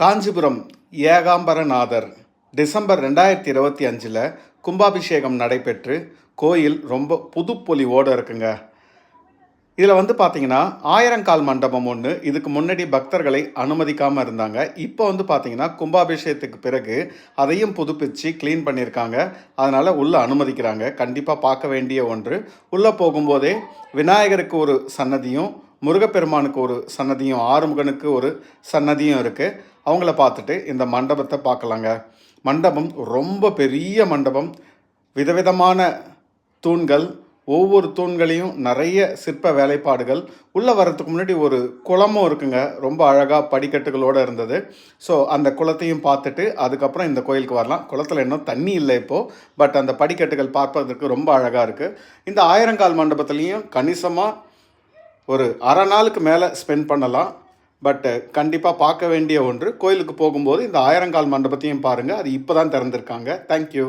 Kanchipuram Ekambaranathar December ரெண்டாயிரத்தி இருபத்தி அஞ்சில் கும்பாபிஷேகம் நடைபெற்று கோயில் ரொம்ப புதுப்பொலிவோடு இருக்குங்க. இதில் வந்து பார்த்தீங்கன்னா ஆயிரங்கால் மண்டபம் ஒன்று இதுக்கு முன்னாடி பக்தர்களை அனுமதிக்காமல் இருந்தாங்க. இப்போ வந்து பார்த்தீங்கன்னா கும்பாபிஷேகத்துக்கு பிறகு அதையும் புதுப்பிச்சு க்ளீன் பண்ணியிருக்காங்க. அதனால் உள்ளே அனுமதிக்கிறாங்க. கண்டிப்பாக பார்க்க வேண்டிய ஒன்று. உள்ளே போகும்போதே விநாயகருக்கு ஒரு சன்னதியும் முருகப்பெருமானுக்கு ஒரு சன்னதியும் ஆறுமுகனுக்கு ஒரு சன்னதியும் இருக்குது அவங்கள பார்த்துட்டு இந்த மண்டபத்தை பார்க்கலாங்க. மண்டபம் ரொம்ப பெரிய மண்டபம். விதவிதமான தூண்கள் ஒவ்வொரு தூண்களையும் நிறைய சிற்ப வேலைப்பாடுகள். உள்ளே வர்றதுக்கு முன்னாடி ஒரு குளமும் இருக்குங்க. ரொம்ப அழகாக படிக்கட்டுகளோடு இருந்தது. ஸோ அந்த குளத்தையும் பார்த்துட்டு அதுக்கப்புறம் இந்த கோயிலுக்கு வரலாம். குளத்தில் இன்னும் தண்ணி இல்லை இப்போது பட் அந்த படிக்கட்டுகள் பார்ப்பதற்கு ரொம்ப அழகாக இருக்குது இந்த ஆயிரங்கால் மண்டபத்துலேயும் கணிசமாக ஒரு அரை நாளுக்கு மேலே ஸ்பெண்ட் பண்ணலாம். பட்டு கண்டிப்பாக பார்க்க வேண்டிய ஒன்று கோயிலுக்கு போகும்போது இந்த ஆயிரங்கால் மண்டபத்தையும் பாருங்கள் அது இப்போ தான் திறந்திருக்காங்க தேங்க்யூ